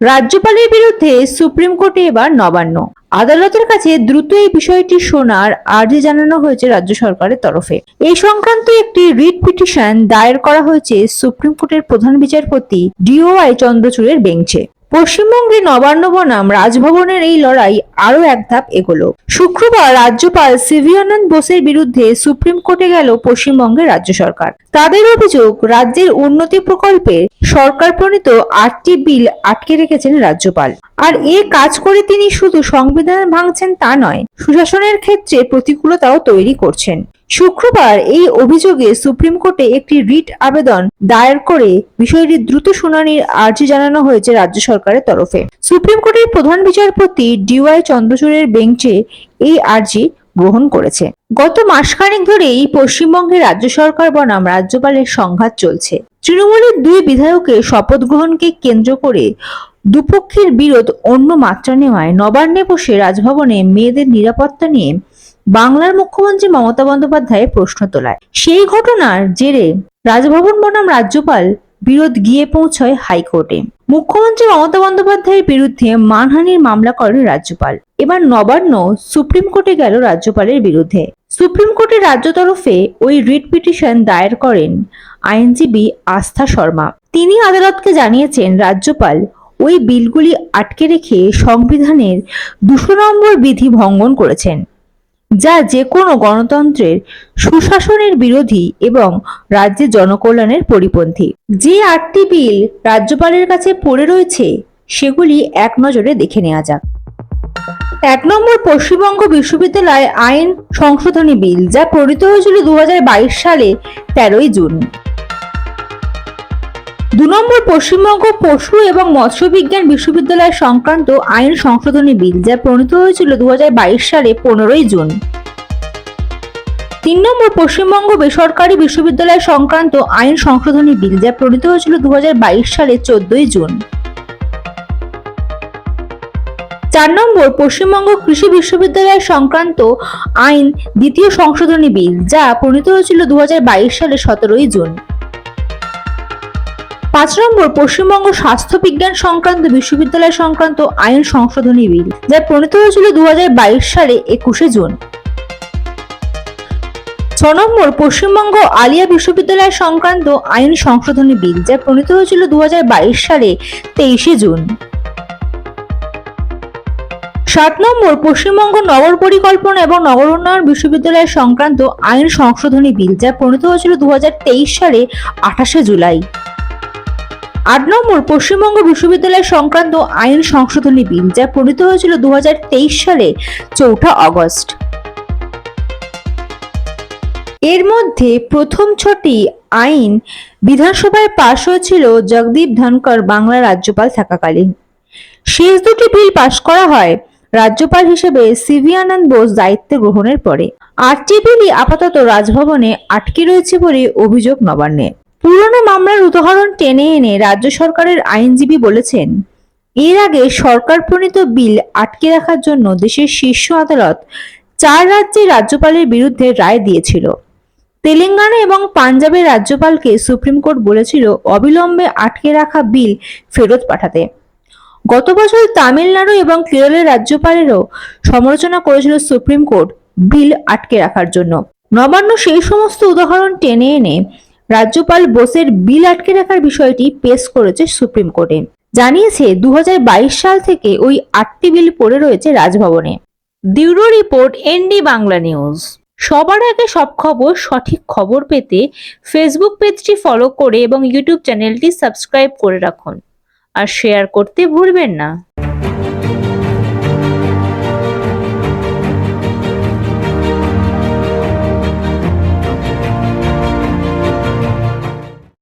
রাজ্যপালের বিরুদ্ধে সুপ্রিম কোর্টে এবার নবান্ন। আদালতের কাছে দ্রুত এই বিষয়টি শোনার আর্জি জানানো হয়েছে রাজ্য সরকারের তরফে। এই সংক্রান্ত একটি রিট পিটিশন দায়ের করা হয়েছে সুপ্রিম কোর্টের প্রধান বিচারপতি ডিওআই চন্দ্রচূড়ের বেঞ্চে। পশ্চিমবঙ্গে নবান্ন বনাম রাজভবনের এই লড়াই আরও এক ধাপ এগোলো। শুক্রবার রাজ্যপাল সিভি আনন্দ বোসের বিরুদ্ধে সুপ্রিম কোর্টে গেল পশ্চিমবঙ্গের রাজ্য সরকার। তাদের অভিযোগ, রাজ্যের উন্নতি প্রকল্পে সরকার প্রণীত আটটি বিল আটকে রেখেছেন রাজ্যপাল। আর এ কাজ করে তিনি শুধু সংবিধান ভাঙছেন তা নয়, সুশাসনের ক্ষেত্রে প্রতিকূলতাও তৈরি করছেন। শুক্রবার এই অভিযোগে সুপ্রিম কোর্টে একটি রিট আবেদন দায়ের করে বিষয়টি দ্রুত শুনানির আর্জি জানানো হয়েছে রাজ্য সরকারের তরফে। সুপ্রিম কোর্টের প্রধান বিচারপতি ডিওয়াই চন্দ্রচূড়ের বেঞ্চে এই আর্জি গ্রহণ করেছে। গত মাসখানেক ধরেই পশ্চিমবঙ্গের রাজ্য সরকার বনাম রাজ্যপালের সংঘাত চলছে। তৃণমূলের দুই বিধায়কের শপথ গ্রহণকে কেন্দ্র করে দুপক্ষের বিরোধ অন্য মাত্রা নেওয়ায় নবান্নে বসে রাজভবনে মেয়েদের নিরাপত্তা নিয়ে বাংলার মুখ্যমন্ত্রী মমতা বন্দ্যোপাধ্যায়ের প্রশ্ন তোলায়। সেই ঘটনার জেরে রাজভবন বনাম রাজ্যপাল বিরোধ গিয়ে পৌঁছয় হাইকোর্টে। মুখ্যমন্ত্রী মমতা বন্দ্যোপাধ্যায়ের বিরুদ্ধে মানহানির মামলা করেন রাজ্যপাল। এবার নবান্ন সুপ্রিম কোর্টে গেল রাজ্যপালের বিরুদ্ধে। সুপ্রিম কোর্টের রাজ্য তরফে ওই রিট পিটিশন দায়ের করেন আইনজীবী আস্থা শর্মা। তিনি আদালতকে জানিয়েছেন, রাজ্যপাল ওই বিলগুলি আটকে রেখে সংবিধানের দুশো নম্বর বিধি ভঙ্গন করেছেন। যা যে কোনো গণতন্ত্রের সুশাসনের বিরোধী এবং রাজ্যে জনকল্যাণের পরিপন্থী। যে আটটি বিল রাজ্যপালের কাছে পড়ে রয়েছে, সেগুলি এক নজরে দেখে নেওয়া যাক। এক নম্বর পশ্চিমবঙ্গ বিশ্ববিদ্যালয় আইন সংশোধনী বিল, যা প্রণীত হয়েছিল দু হাজার বাইশ সালে তেরোই জুন। দু নম্বর পশ্চিমবঙ্গ পশু এবং মৎস্যবিজ্ঞান বিশ্ববিদ্যালয় সংক্রান্ত আইন সংশোধনী বিল, যা প্রণীত হয়েছিল দু হাজার বাইশ সালে পনেরোই জুন। তিন নম্বর পশ্চিমবঙ্গ বেসরকারি বিশ্ববিদ্যালয় সংক্রান্ত আইন সংশোধনী বিল, যা প্রণীত হয়েছিল দু হাজার বাইশ সালে চোদ্দই জুন। চার নম্বর পশ্চিমবঙ্গ কৃষি বিশ্ববিদ্যালয় সংক্রান্ত আইন দ্বিতীয় সংশোধনী বিল, যা প্রণীত হয়েছিল দু হাজার বাইশ সালে সতেরোই জুন। পাঁচ নম্বর, পশ্চিমবঙ্গ স্বাস্থ্য বিজ্ঞান সংক্রান্ত বিশ্ববিদ্যালয় সংক্রান্ত আইন সংশোধনী বিল, যা প্রণীত হয়েছিল দু হাজার বাইশ সালে একুশে জুন। ছ নম্বর, পশ্চিমবঙ্গ আলিয়া বিশ্ববিদ্যালয় সংক্রান্ত আইন সংশোধনী বিল, যা প্রণীত হয়েছিল দু হাজার বাইশ সালে তেইশে জুন। সাত নম্বর, পশ্চিমবঙ্গ নগর পরিকল্পনা এবং নগর উন্নয়ন বিশ্ববিদ্যালয় সংক্রান্ত আইন সংশোধনী বিল, যা প্রণীত হয়েছিল দু হাজার তেইশ সালে আঠাশে জুলাই। আট নম্বর পশ্চিমবঙ্গ বিশ্ববিদ্যালয় সংক্রান্ত আইন সংশোধনী বিল, যা প্রণীত হয়েছিল দু হাজার তেইশ সালে, চৌঠা আগস্ট এর মধ্যে প্রথম ছটি আইন বিধানসভায় পাশ হয়েছিল জগদীপ ধনকর, বাংলা রাজ্যপাল থাকাকালীন। শেষ দুটি বিল পাশ করা হয় রাজ্যপাল হিসেবে সিভি আনন্দ বোস দায়িত্ব গ্রহণের পরে। আটটি বিলই আপাতত রাজভবনে আটকে রয়েছে বলে অভিযোগ নবান্নের। পুরনো মামলার উদাহরণ টেনে এনে রাজ্য সরকারের আইনজীবী বলেছেন, এর আগে সরকার প্রণীত বিল আটকে রাখার জন্য দেশের শীর্ষ আদালত চার রাজ্যের রাজ্যপালের বিরুদ্ধে রায় দিয়েছিল। তেলেঙ্গানা এবং পাঞ্জাবের রাজ্যপালকে সুপ্রিম কোর্ট বলেছিল অবিলম্বে আটকে রাখা বিল ফেরত পাঠাতে। গত বছর তামিলনাড়ু এবং কেরলের রাজ্যপালেরও সমালোচনা করেছিল সুপ্রিম কোর্ট বিল আটকে রাখার জন্য। নবান্ন সেই সমস্ত উদাহরণ টেনে এনে রাজ্যপাল বোসের বিল আটকে রাখার বিষয়টি পেশ করেছে সুপ্রিম কোর্টে। জানিয়েছে দু হাজার বাইশ সাল থেকে ওই আটটি বিল পড়ে রয়েছে রাজভবনে। Bureau report ND Bangla news. সবার আগে সব খবর, সঠিক খবর পেতে ফেসবুক পেজটি ফলো করে এবং ইউটিউব চ্যানেলটি সাবস্ক্রাইব করে রাখুন। আর শেয়ার করতে ভুলবেন না।